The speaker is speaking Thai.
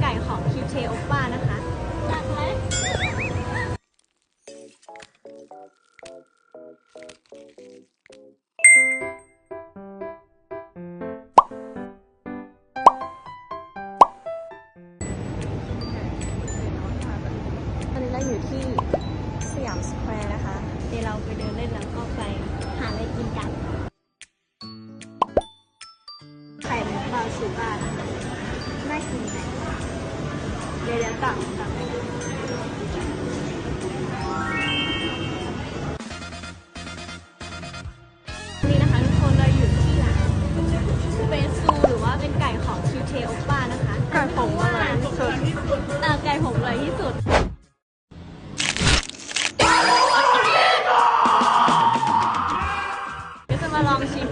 ไก่ของคิวเชโอป้านะคะจัดไหมตอนนี้เราอยู่ที่สยามสแควร์นะคะ เดี๋ยวเราไปเดินเล่นแล้วก็ไป รู้สึกว่านี่นะคะทุกคนเราอยู่ที่ร้านเป็นหรือว่าเป็นไก่ของคิวเทอป้านะคะไก่ผมอร่อยที่สุดไก่ผมอร่ยที่สุดก็จะมาลองชิม